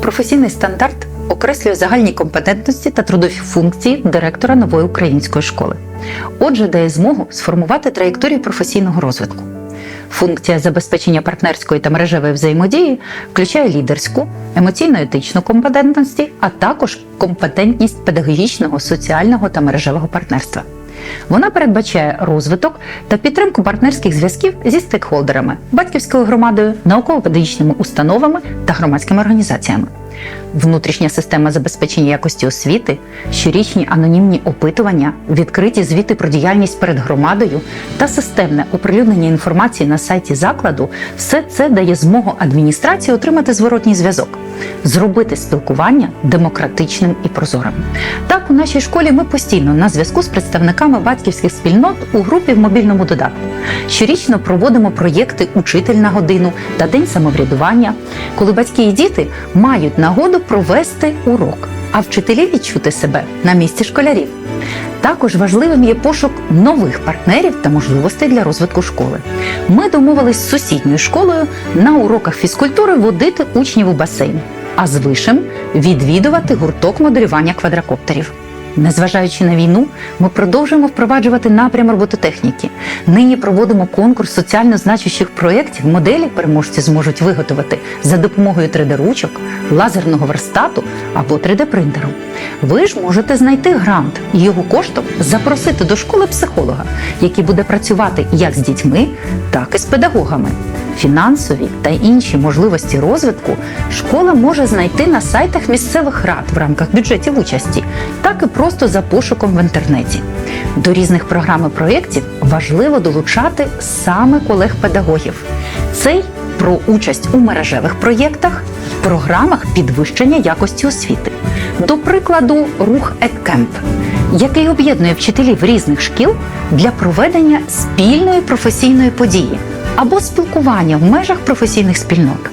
Професійний стандарт окреслює загальні компетентності та трудові функції директора нової української школи. Отже, дає змогу сформувати траєкторію професійного розвитку. Функція забезпечення партнерської та мережевої взаємодії включає лідерську, емоційно-етичну компетентності, а також компетентність педагогічного, соціального та мережевого партнерства. Вона передбачає розвиток та підтримку партнерських зв'язків зі стейкхолдерами, батьківською громадою, науково-педагогічними установами та громадськими організаціями. Внутрішня система забезпечення якості освіти, щорічні анонімні опитування, відкриті звіти про діяльність перед громадою та системне оприлюднення інформації на сайті закладу все це дає змогу адміністрації отримати зворотній зв'язок, зробити спілкування демократичним і прозорим. Так, у нашій школі ми постійно на зв'язку з представниками батьківських спільнот у групі в мобільному додатку. Щорічно проводимо проєкти Учитель на годину та День самоврядування, коли батьки і діти мають нагоду провести урок, а вчителі відчути себе на місці школярів. Також важливим є пошук нових партнерів та можливостей для розвитку школи. Ми домовились з сусідньою школою на уроках фізкультури водити учнів у басейн, а з вишем відвідувати гурток моделювання квадрокоптерів. Незважаючи на війну, ми продовжуємо впроваджувати напрям робототехніки. Нині проводимо конкурс соціально значущих проєктів. Моделі переможці зможуть виготовити за допомогою 3D-ручок, лазерного верстату або 3D-принтеру. Ви ж можете знайти грант і його коштом запросити до школи психолога, який буде працювати як з дітьми, так і з педагогами. Фінансові та інші можливості розвитку школа може знайти на сайтах місцевих рад в рамках бюджетів участі, так і просто за пошуком в інтернеті. До різних програм і проєктів важливо долучати саме колег-педагогів. Цей про участь у мережевих проєктах, програмах підвищення якості освіти. До прикладу, рух Еккемп, який об'єднує вчителів різних шкіл для проведення спільної професійної події або спілкування в межах професійних спільнот.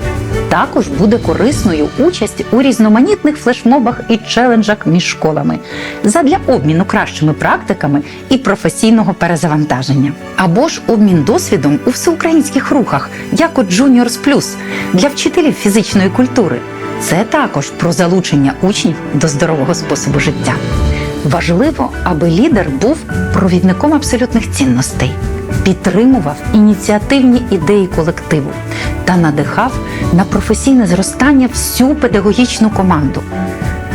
Також буде корисною участь у різноманітних флешмобах і челенджах між школами задля обміну кращими практиками і професійного перезавантаження, або ж обмін досвідом у всеукраїнських рухах, як от Juniors Plus для вчителів фізичної культури. Це також про залучення учнів до здорового способу життя. Важливо, аби лідер був провідником абсолютних цінностей, підтримував ініціативні ідеї колективу та надихав на професійне зростання всю педагогічну команду.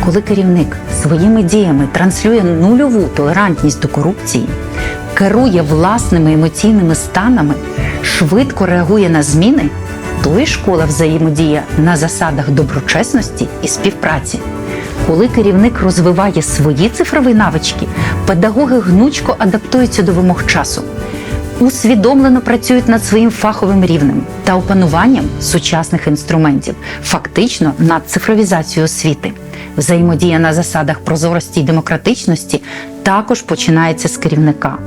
Коли керівник своїми діями транслює нульову толерантність до корупції, керує власними емоційними станами, швидко реагує на зміни, то і школа взаємодіє на засадах доброчесності і співпраці. Коли керівник розвиває свої цифрові навички, педагоги гнучко адаптуються до вимог часу, усвідомлено працюють над своїм фаховим рівнем та опануванням сучасних інструментів, фактично над цифровізацією освіти. Взаємодія на засадах прозорості і демократичності також починається з керівника.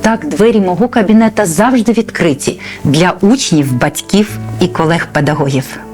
Так, двері мого кабінета завжди відкриті для учнів, батьків і колег-педагогів.